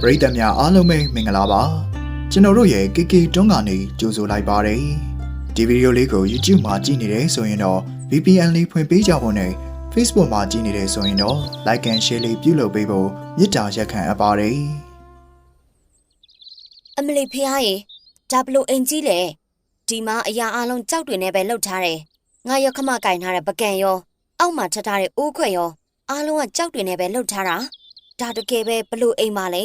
ပရိသတ်များအားလုံးပဲမင်္ဂလာပါကျွန်တော်တို့ရဲ့ KK တွန်းကနေကြိုဆိုလိုက်ပါတယ်ဒီဗီဒီယိုလေးကို YouTube မှာကြည့်နေတယ်ဆိုရင်တော့ VPN လေးဖွင့်ပေးကြဖို့နဲ့ Facebook မှာကြည့်နေတယ်ဆိုရင်တော့ Like and Share လေးပြုလုပ်ပေးဖို့မေတ္တာရက်ခံအပ်ပါတယ်အမလီဖះရေဒါဘလို့အင်ကြီးလေဒီမှာအရာအလုံးကြောက်တွေနဲ့ပဲလှုပ်ထားတယ်ငါရခမကင်ထားတဲ့ပကံရော အောက်မှာထပ်ထားတဲ့အိုးခွက်ရောအားလုံးကကြောက်တွေနဲ့ပဲလှုပ်ထားတာ ဒါတကယ်ပဲဘလို့အိမ်ပါလဲ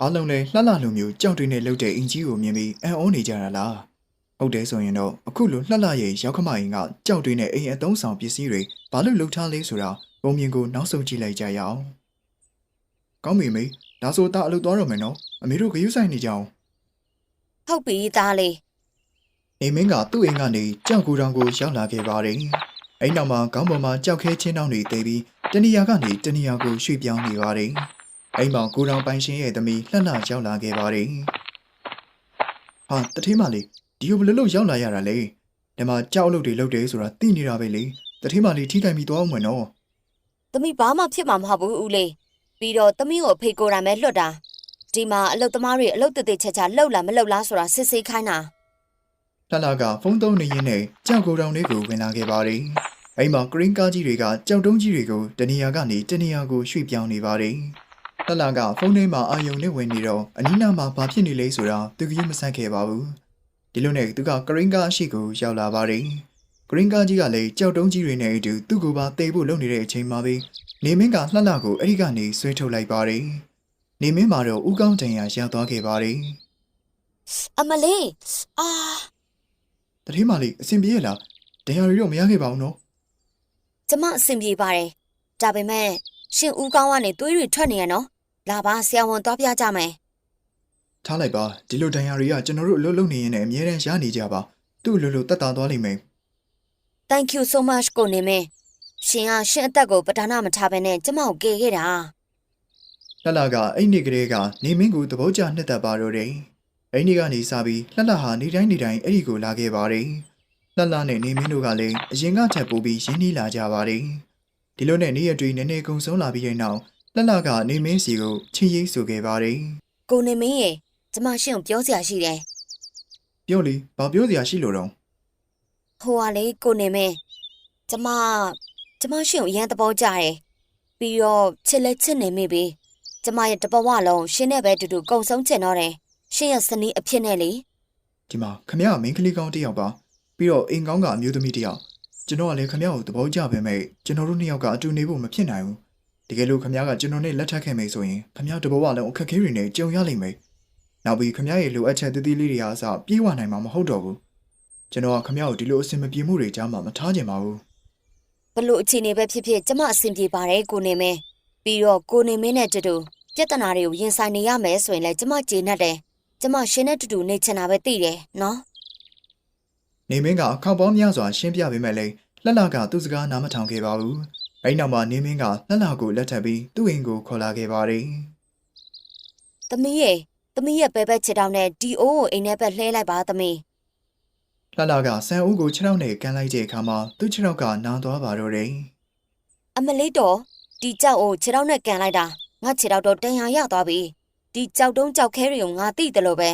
အားလုံးလည်းလှလှလူမျိုးကြောက်တွေနဲ့လှုပ်တဲ့အင်ကြီးကိုမြင်ပြီးအံ့ဩနေကြတာလားဟုတ်တယ်ဆိုရင်တော့အခုလိုလှလှရဲ့ရောက်ခမရင်ကကြောက်တွေနဲ့အိမ်အသုံးဆောင်ပစ္စည်းတွေဘာလို့လှုပ်ထားလဲဆိုတာပုံမြင်ကိုနောက်ဆုံးကြည့်လိုက်ကြရအောင်ကောင်းပြီမေဒါဆိုတာအလုပ်သွားတော့မယ်နော်အမေတို့ခရူးဆိုင်နေကြအောင်ဟုတ်ပြီသားလေးနေမင်းကသူ့အိမ်ကနေကြောက်ကူတောင်ကိုရောက်လာခဲ့ပါတယ်။ အဲ့နောက်မှာခေါင်းပေါ်မှာကြောက်ခဲချင်းတောင်းတွေတဲပြီးတနေရာကနေတနေရာကိုရွှေ့ပြောင်းနေပါတယ်။အဲ့မှာကူတောင်ပိုင်ရှင်ရဲ့သမီးလှလှရောက်လာခဲ့ပါတယ်။ဟာတထေးမလေးဒီကိုဘယ်လိုလုပ်ရောက်လာရတာလဲ။ဒီမှာကြောက်အလုပ်တွေလုပ်တယ်ဆိုတာသိနေတာပဲလေ။တထေးမလေးထိခိုက်ပြီးသွားအောင်မနော်သမီးဘာမှဖြစ်မှာမဟုတ်ဘူးဦးလေးပြီးတော့သမီးကိုအဖေကိုယ်တိုင်ပဲလွတ်တာဒီမှာအလုတ်သမားတွေအလုတ်တသေးချက်ချလှုပ်လာမလှုပ်လားဆိုတာစစ်စစ်ခိုင်းတာ။လှလှကဖုန်းသုံးနေရင်းနဲ့ကြောက်ကူတောင်လေးကိုဝင်လာခဲ့ပါတယ်။ အဲ့မှာဂရင်းကားကြီးတွေကကြောက်တုံးကြီးတွေကိုတနေရာကနေတနေရာကိုရွှေ့ပြောင်းနေပါတယ်။လှလှကဖုန်းထဲမှာအာယုံနဲ့ဝင်နေတော့အနီးနားမှာဘာဖြစ်နေလဲဆိုတာသူကယူမဆန့်ခဲ့ပါဘူးဒီလိုနဲ့သူကဂရင်းကားရှိကိုရောက်လာပါတယ်ဂရင်းကားကြီးကလည်းကြောက်တုံးကြီးတွေနဲ့အတူသူ့ကိုပါတေဖို့လုပ်နေတဲ့အချိန်မှာပဲနေမင်းကလှလှကိုအဲ့ဒီကနေဆွဲထုတ်လိုက်ပါတယ်နေမင်းမှာတော့ဥကောင်းတန်ရာရသွားခဲ့ပါတယ်အမလေးအာတတိမလေးအဆင်ပြေရလားဒဏ်ရာတွေတော့မရခဲ့ပါဘူးနော် ကျမအဆင်ပြေပါတယ်ဒါပေမဲ့ရှင်ဦးကောင်းကနေသွေးတွေထွက်နေရနော်လာပါဆရာဝန်သွားပြကြမယ်ထားလိုက်ပါဒီလိုဒဏ်ရာတွေကကျွန်တော်တို့အလုပ်လုပ်နေရင်လည်းအများတန်းရနေကြပါသူ့လိုလိုတက်တာသွားလိမ့်မယ် Thank you so much ကိုနေမင်းရှင်ကရှင်အသက်ကိုပဓာနာမထားဘဲနဲ့ကျမကိုကယ်ခဲ့တာလှလှကအဲ့ဒီကလေးကနေမင်းကိုသဘောကျနှစ်သက်ပါတော့တယ်။အဲ့ဒီကနေစပြီးလှလှဟာနေတိုင်းနေတိုင်းအဲ့ဒီကိုလာခဲ့ပါတယ်။ လှလှနဲ့နေမင်းတို့ကလည်းအရင်ကထပ်ပိုးပြီးရင်းနှီးလာကြပါတယ်။ဒီလိုနဲ့နေရတွေနည်းနည်းကုံဆုံးလာပြီးတဲ့နောက်လှလှကနေမင်းစီကိုချင်းရိပ်ဆိုခဲ့ပါတယ်ကိုနေမင်းရေကျမရှင်ကိုပြောစရာရှိတယ်။ပြောလေဘာပြောစရာရှိလို့တော့ဟိုကလေကိုနေမင်းကျမကျမရှင်ကိုအရန်သဘောကျတယ်ပြီးတော့ချစ်လဲချစ်နေမိပြီကျမရဲ့တပဝလုံးရှင်နဲ့ပဲအတူတူကုံဆုံးချင်တော့တယ်ရှင်ရဲ့စနီးအဖြစ်နဲ့လေဒီမှာခမရမင်းကလေးကောင်းတစ်ယောက်ပါ ပြီးတော့အိမ်ကောင်းကအမျိုးသမီးတစ်ယောက်ကျွန်တော်ကလည်းခမရကိုသဘောကျပေမဲ့ကျွန်တော်တို့နှစ်ယောက်ကအတူနေဖို့မဖြစ်နိုင်ဘူးတကယ်လို့ခမရကကျွန်တော်နဲ့လက်ထပ်ခဲ့မယ်ဆိုရင်ခမရတဘောကလည်းအခက်အခဲတွေနဲ့ကြုံရလိမ့်မယ်နောက်ပြီးခမရရဲ့လိုအပ်ချက်တည်တည်လေးတွေအားစပြေးဝနိုင်မှာမဟုတ်တော့ဘူးကျွန်တော်ကခမရကိုဒီလိုအဆင်မပြေမှုတွေကြားမှာမထားချင်ပါဘူးဘလို့အခြေအနေပဲဖြစ်ဖြစ်ကျမအဆင်ပြေပါတယ်ကိုနေမင်းပြီးတော့ကိုနေမင်းနဲ့တူတူပြဿနာတွေကိုရင်ဆိုင်နေရမယ်ဆိုရင်လည်းကျမကျေနပ်တယ်ကျမရှင်နဲ့တူတူနေချင်တာပဲသိတယ်နော် နေမင်းကအခောက်ပေါင်းများစွာရှင်းပြပေးမဲ့လေလှလှကသူ့စကားနားမထောင်ခဲ့ပါဘူးအဲ့နောက်မှာနေမင်းကလှလှကိုလက်ထပ်ပြီးသူ့အိမ်ကိုခေါ်လာခဲ့ပါတယ်။သမီးရဲ့သမီးရဲ့ဘဲဘက်ချစ်တောင်းနဲ့ဒီအိုးကိုအိမ်ထဲဘက်လှဲလိုက်ပါသမီးလှလှကဆန်ဦးကိုခြေထောက်နဲ့ကန်လိုက်တဲ့အခါမှာသူ့ခြေထောက်ကနားသွားပါတော့တယ်။အမလေးတော်ဒီကြောက်ကိုခြေထောက်နဲ့ကန်လိုက်တာငါခြေထောက်တော့တန်ရာရသွားပြီ။ဒီကြောက်တုံးကြောက်ခဲတွေကိုငါသိတယ်လို့ပဲ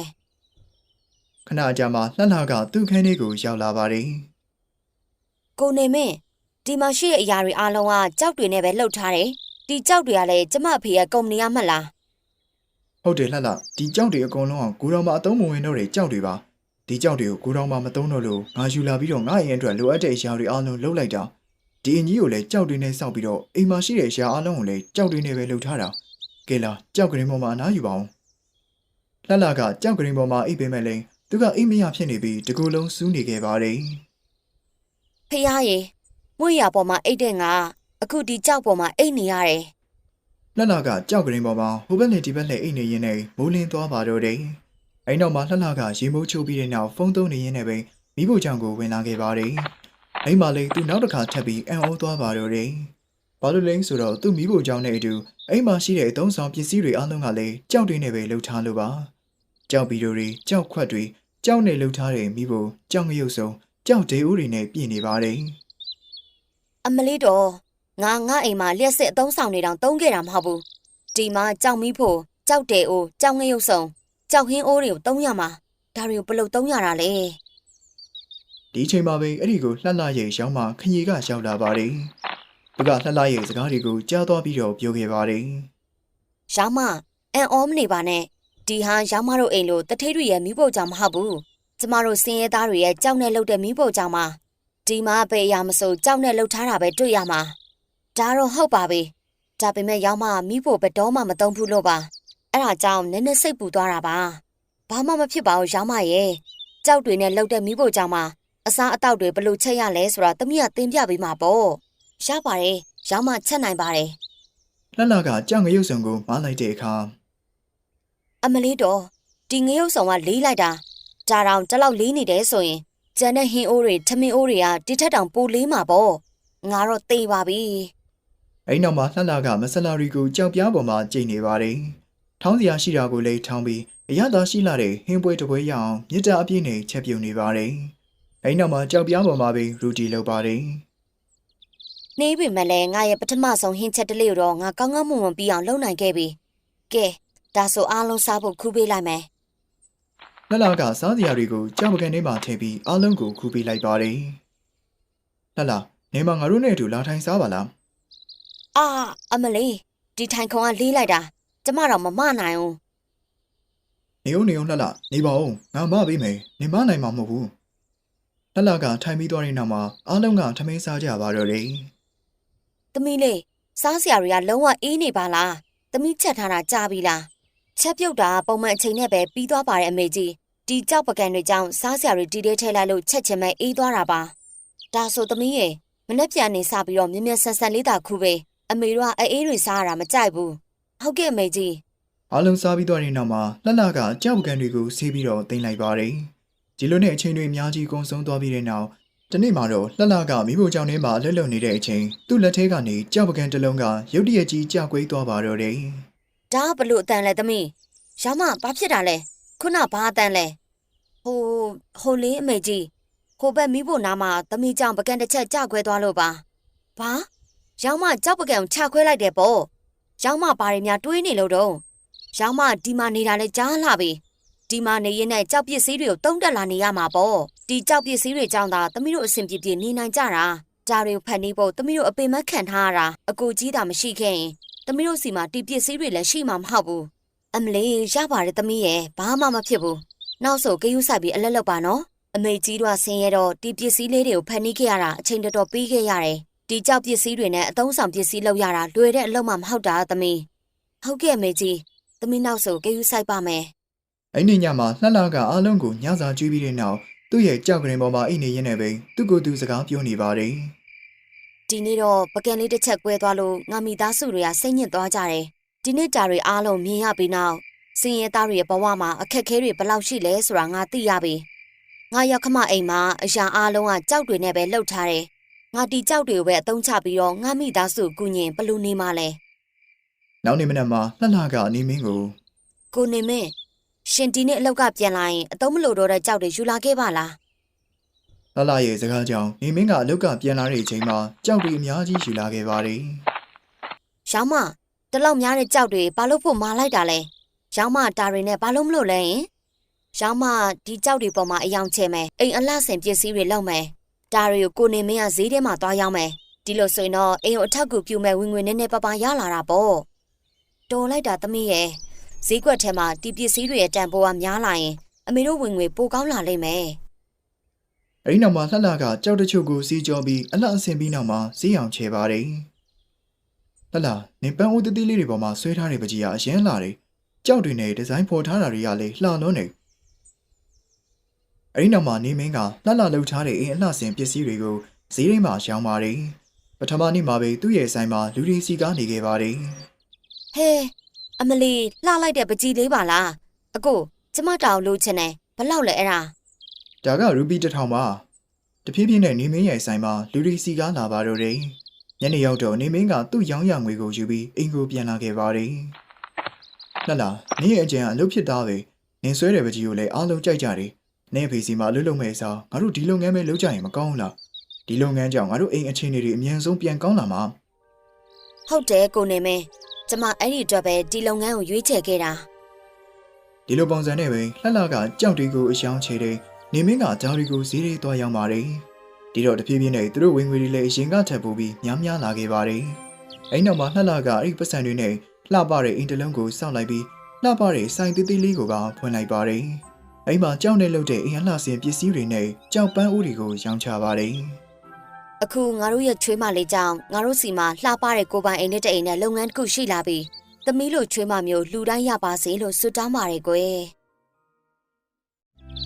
ခဏကြာမှလှလှကသူ့ခန်းလေးကိုရောက်လာပါတယ်။ကိုနေမင်းဒီမှာရှိတဲ့အရာတွေအားလုံးကကြောက်တွေနဲ့ပဲလှုပ်ထားတယ်။ဒီကြောက်တွေကလည်းကျမအဖေရဲ့ကုမ္ပဏီကမှတ်လားဟုတ်တယ်လှလှဒီကြောက်တွေအကုန်လုံးကကိုတော်မအသုံးမဝင်တော့တဲ့ကြောက်တွေပါဒီကြောက်တွေကိုကိုတော်မမသုံးတော့လို့ငါယူလာပြီးတော့ငါရဲ့အတွက်လိုအပ်တဲ့အရာတွေအားလုံးလုပ်လိုက်တာဒီအင်ကြီးကိုလည်းကြောက်တွေနဲ့စောက်ပြီးတော့အိမ်မှာရှိတဲ့အရာအားလုံးကိုလည်းကြောက်တွေနဲ့ပဲလုပ်ထားတာကဲလာကြောက်ကရင်ပေါ်မှာအနားယူပါအောင်လှလှကကြောက်ကရင်ပေါ်မှာအိပ်ပေးမဲ့လိန် သူကအိမ်မရဖြစ်နေပြီးတကူလုံးစူးနေခဲ့ပါတယ်။ဖះရေမွေရပေါ်မှာအိတ်တဲ့ငါအခုဒီကြောက်ပေါ်မှာအိတ်နေရတယ်လှလှကကြောက်ကရင်ပေါ်မှာဟိုဘက်နဲ့ဒီဘက်နဲ့အိတ်နေရင်းနဲ့မိုးလင်းသွားပါတော့တယ်။အဲ့နောက်မှာလှလှကရေမိုးချိုးပြီးတဲ့နောက်ဖုန်းသုံးနေရင်းနဲ့ပဲမိဖို့ချောင်ကိုဝင်လာခဲ့ပါတယ်။အဲ့မှာလေသူနောက်တစ်ခါထပ်ပြီးအံ့ဩသွားပါတော့တယ်။ဘာလို့လဲဆိုတော့သူ့မိဖို့ချောင်နဲ့အတူအဲ့မှာရှိတဲ့အသုံးဆောင်ပစ္စည်းတွေအားလုံးကလည်းကြောက်တွေနဲ့ပဲလှုပ်ထားလို့ပါ။ ကြောက်ဗီဒီယိုတွေကြောက်ခွက်တွေကြောက်နဲ့လှုပ်ထားတဲ့မိဖို့ကြောက်ငရုတ်စုံကြောက်ဒေဦးတွေနဲ့ပြည့်နေပါတယ်။။အမလေးတော်ငါငါအိမ်မှာလျှက်စစ်အသုံးဆောင်နေတောင်တုံးခဲ့တာမဟုတ်ဘူး။ဒီမှာကြောက်မီးဖို့ကြောက်တယ်အိုးကြောက်ငရုတ်စုံကြောက်ဟင်းအိုးတွေကိုတုံးရမှာဒါတွေကိုဘယ်လို့တုံးရတာလဲဒီအချိန်မှာပဲအဲ့ဒီကိုလှလှရဲ့ရောင်းမှခရီးကရောက်လာပါတယ်သူကလှလှရဲ့စကားတွေကိုကြားသွားပြီးတော့ပြောခဲ့ပါတယ်ရောင်းမအန်အောမနေပါနဲ့ ဒီဟာရောင်းမတို့အိမ်လို့တထိတ်တွေရဲ့မိဖို့ကြောင့်မဟုတ်ဘူးကျမတို့စင်းရဲသားတွေရဲ့ကြောက်နဲ့လှုပ်တဲ့မိဖို့ကြောင့်ပါဒီမှာပဲအရာမစိုးကြောက်နဲ့လှုပ်ထားတာပဲတွေ့ရမှာဒါတော့ဟုတ်ပါပြီဒါပေမဲ့ရောင်းမမိဖို့ဘယ်တော့မှမတုံးဘူးလို့ပါအဲ့ဒါကြောင့်နည်းနည်းစိတ်ပူသွားတာပါဘာမှမဖြစ်ပါဘူးရောင်းမရဲ့ကြောက်တွေနဲ့လှုပ်တဲ့မိဖို့ကြောင့်ပါအစားအသောက်တွေဘယ်လို့ချက်ရလဲဆိုတာသမီးကသင်ပြပေးမှာပေါ့ရပါတယ်ရောင်းမချက်နိုင်ပါတယ်လှလှကကြောင်ငရုတ်စုံကိုမလိုက်တဲ့အခါ အမလေးတော်ဒီငရုတ်ဆောင်ကလေးလိုက်တာဒါတောင်တစ်လောက်လေးနေတယ်ဆိုရင်ကျန်တဲ့ဟင်းအိုးတွေထမင်းအိုးတွေကတိထက်တောင်ပိုလေးမှာပေါ့ငါတော့သေပါပြီအဲ့နောက်မှာလှလှကမဆလာရီကိုကြောက်ပြားပေါ်မှာကြိတ်နေပါတယ်ထောင်းစရာရှိတာကိုလည်းထောင်းပြီးအရသာရှိလာတဲ့ဟင်းပွဲတစ်ပွဲရအောင်မြစ်တာအပြည့်နဲ့ချက်ပြုတ်နေပါတယ်အဲ့နောက်မှာကြောက်ပြားပေါ်မှာပဲရူတီလုပ်ပါတယ်နေပြီမလဲငါရဲ့ပထမဆုံးဟင်းချက်တလေးကိုတော့ငါကောင်းကောင်းမွန်မွန်ပြီးအောင်လုပ်နိုင်ခဲ့ပြီကဲ ဒါဆိုအားလုံးစားဖို့ခူးပေးလိုက်မယ်လှလှကစားစရာတွေကိုကြောက်ပကံထဲမှာထည့်ပြီးအားလုံးကိုခူးပေးလိုက်ပါတယ်လှလှနေမငါတို့နဲ့အတူလာထိုင်စားပါလားအာအမလေးဒီထိုင်ခုံကလေးလိုက်တာကျမတော့မမနိုင်ဘူးနေဦးနေဦးလှလှနေပါဦးငါမပေးမယ်နေမနိုင်မှာမဟုတ်ဘူးလှလှကထိုင်ပြီးသွားတဲ့နောက်မှာအားလုံးကထမင်းစားကြပါတော့တယ်သမီးလေးစားစရာတွေကလုံးဝအေးနေပါလားသမီးချက်ထားတာကြားပြီလား ချက်ပြုတ်တာပုံမှန်အချိန်နဲ့ပဲပြီးသွားပါတယ်အမေကြီးဒီကြောက်ပကံတွေကြောင့်စားစရာတွေတီးတဲထဲလိုက်လို့ချက်ချင်မဲ့အေးသွားတာပါဒါဆိုသမီးရေမနေ့ပြန်နေစပြီးတော့မြမြဆန်ဆန်လေးတာခုပဲအမေတို့ကအေးတွေစားရတာမကြိုက်ဘူးဟုတ်ကဲ့အမေကြီးအားလုံးစားပြီးသွားတဲ့နောက်မှာလှလှကကြောက်ပကံတွေကိုဆေးပြီးတော့တင်လိုက်ပါတယ်ဒီလိုနဲ့အချိန်တွေအများကြီးကုန်ဆုံးသွားပြီးတဲ့နောက်တနေ့မှာတော့လှလှကမိဖို့ကြောင့်ထဲမှာလှလှနေတဲ့အချိန်သူ့လက်ထဲကနေကြောက်ပကံတစ်လုံးကရုတ်တရက်ကြီးကြောက်ကွေးသွားပါတော့တယ် ဒါကဘလို့အတန်လဲသမီးရောင်မဘာဖြစ်တာလဲခုနဘာအတန်လဲဟိုဟိုလေးအမေကြီးဟိုဘက်မိဖို့နားမှာသမီးကြောင့်ပကံတစ်ချက်ကြခွဲသွားလို့ပါဘာရောင်မကြောက်ပကံကိုချခွဲလိုက်တယ်ပေါ့ရောင်မဘာတွေများတွေးနေလို့တော့ရောင်မဒီမှာနေတာလဲကြားလာပြီဒီမှာနေရင်နဲ့ကြောက်ပစ္စည်းတွေကိုတုံးတက်လာနေရမှာပေါ့ဒီကြောက်ပစ္စည်းတွေကြောင့်သာသမီးတို့အဆင်ပြေပြေနေနိုင်ကြတာဒါတွေကိုဖန်နေဖို့သမီးတို့အပင်မခံထားရတာအကူကြီးတာမရှိခဲ့ရင် သမီးတို့စီမှာတီပစ္စည်းတွေလည်းရှိမှာမဟုတ်ဘူးအမလေးရပါတယ်သမီးရဲ့ဘာမှမဖြစ်ဘူးနောက်ဆိုကယူဆိုင်ပြီးအလက်လောက်ပါနော်အမေကြီးတို့ဆင်းရဲတော့တီပစ္စည်းလေးတွေကိုဖန်နီးခဲ့ရတာအချိန်တော်တော်ပေးခဲ့ရတယ်ဒီကြောက်ပစ္စည်းတွေနဲ့အသုံးဆောင်ပစ္စည်းလောက်ရတာလွယ်တဲ့အလုပ်မှမဟုတ်တာသမီးဟုတ်ကဲ့အမေကြီးသမီးနောက်ဆိုကယူဆိုင်ပါမယ်အဲ့ဒီညမှာလှလှကအားလုံးကိုညစာကျွေးပြီးတဲ့နောက်သူ့ရဲ့ကြောက်ကရင်ပေါ်မှာအိတ်နေရင်းနဲ့ပဲသူ့ကိုယ်သူစကားပြောနေပါတယ် ဒီနေ့တော့ပကံလေးတစ်ချက်ကွဲသွားလို့ငါမိသားစုတွေကစိတ်ညစ်သွားကြတယ်ဒီနေ့တာတွေအားလုံးမြင်ရပြီးနောက်စင်ရဲသားတွေရဲ့ဘဝမှာအခက်အခဲတွေဘယ်လောက်ရှိလဲဆိုတာငါသိရပြီငါရောက်ခမအိမ်မှာအရာအားလုံးကကြောက်တွေနဲ့ပဲလှုပ်ထားတယ်ငါဒီကြောက်တွေကိုပဲအသုံးချပြီးတော့ငါမိသားစုကိုကုညင်ဘယ်လို့နေမှလဲနောက်နေ့မနက်မှာလှလှကအနေမင်းကိုကိုနေမင်းရှင်ဒီနေ့အလောက်ကပြန်လာရင်အသုံးမလို့တော့တဲ့ကြောက်တွေယူလာခဲ့ပါလား လှလှရဲ့စကားကြောင့်နေမင်းကအလုတ်ကပြန်လာတဲ့အချိန်မှာကြောက်တွေအများကြီးယူလာခဲ့ပါတယ်ရောင်းမတလောက်များတဲ့ကြောက်တွေဘာလို့ဖို့မာလိုက်တာလဲရောင်းမတာတွေနဲ့ဘာလို့မလို့လဲယင်ရောင်းမဒီကြောက်တွေပေါ်မှာအယောင်ချဲမယ်အိမ်အလှဆင်ပစ္စည်းတွေလောက်မယ်တာတွေကိုကိုနေမင်းကဈေးထဲမှာသွားရောက်မယ်ဒီလိုဆိုရင်တော့အိမ်ကိုအထက်ကူပြူမဲ့ဝင်ငွေနည်းနည်းပါးပါးရလာတာပေါ့တော်လိုက်တာသမီးရဲ့ဈေးကွက်ထဲမှာဒီပစ္စည်းတွေရဲ့တန်ဖိုးကများလာရင်အမေတို့ဝင်ငွေပိုကောင်းလာလိမ့်မယ်။ အဲဒီနောက်မှာလှလှကကြောက်တချို့ကိုစီးကြောပြီးအလှအဆင်ပြီးနောက်မှာဈေးအောင်ချေပါတယ်။လှလှနေပန်းဦးတတိလေးတွေပေါ်မှာဆွဲထားတဲ့ပကြီးကအရင်လာတယ်။ကြောက်တွေနဲ့ဒီဇိုင်းဖော်ထားတာတွေကလည်းလှလွန်းနေ။အဲဒီနောက်မှာနေမင်းကလှလှလှုပ်ထားတဲ့အိမ်အလှဆင်ပစ္စည်းတွေကိုဈေးရင်းမှာရောင်းပါတယ်။ပထမနေ့မှာပဲသူ့ရဲ့ဆိုင်မှာလူတွေစီကားနေခဲ့ပါတယ်။ဟဲအမလီလှလိုက်တဲ့ပကြီးလေးပါလားအကိုကျမတောင်လို့ချင်တယ်ဘလောက်လဲအဲ့ဒါ ဒါကရူပီတစ်ထောင်ပါတဖြည်းဖြည်းနဲ့နေမင်းရဲ့ဆိုင်မှာလူရီစီကားလာပါတော့တယ်ညနေရောက်တော့နေမင်းကသူ့ရောင်းရငွေကိုယူပြီးအိမ်ကိုပြန်လာခဲ့ပါတယ်လှလှနေရဲ့အကျံအလုပ်ဖြစ်သားပဲနင်ဆွဲတဲ့ပကြီးကိုလည်းအားလုံးကြိုက်ကြတယ်နေဖေစီမှာအလုပ်လုပ်မဲ့အစားငါတို့ဒီလုပ်ငန်းပဲလုပ်ကြရင်မကောင်းဘူးလားဒီလုပ်ငန်းကြောင့်ငါတို့အိမ်အခြေအနေတွေအမြန်ဆုံးပြန်ကောင်းလာမှာဟုတ်တယ်ကိုနေမင်းကျမအဲ့ဒီအတွက်ပဲဒီလုပ်ငန်းကိုရွေးချယ်ခဲ့တာဒီလိုပုံစံနဲ့ပဲလှလှကကြောက်တွေကိုအယောင်ချေတယ် နေမင်းကကြောက်တွေကိုဈေးတွေသွားရောက်ပါတယ်ဒီတော့တဖြည်းဖြည်းနဲ့သူတို့ဝင်ငွေတွေလည်းအရင်ကထပ်ပိုးပြီးများများလာခဲ့ပါတယ်အဲ့နောက်မှာလှလှကအဲ့ဒီပတ်စံတွေနဲ့လှပတဲ့အင်တလုံးကိုစောင့်လိုက်ပြီးလှပတဲ့ဆိုင်သေးသေးလေးကိုပါဖွင့်လိုက်ပါတယ်အဲ့မှာကြောက်နဲ့လှုပ်တဲ့အင်အားလှဆင်ပစ္စည်းတွေနဲ့ကြောက်ပန်းအိုးတွေကိုရောင်းချပါတယ်အခုငါတို့ရဲ့ချွေးမလေးကြောင့်ငါတို့စီမှာလှပတဲ့ကိုယ်ပိုင်အိမ်နဲ့တအိမ်နဲ့လုပ်ငန်းတစ်ခုရှိလာပြီးသမီးလိုချွေးမမျိုးလှူတိုင်းရပါစေလို့ဆုတောင်းပါတယ်ကွယ်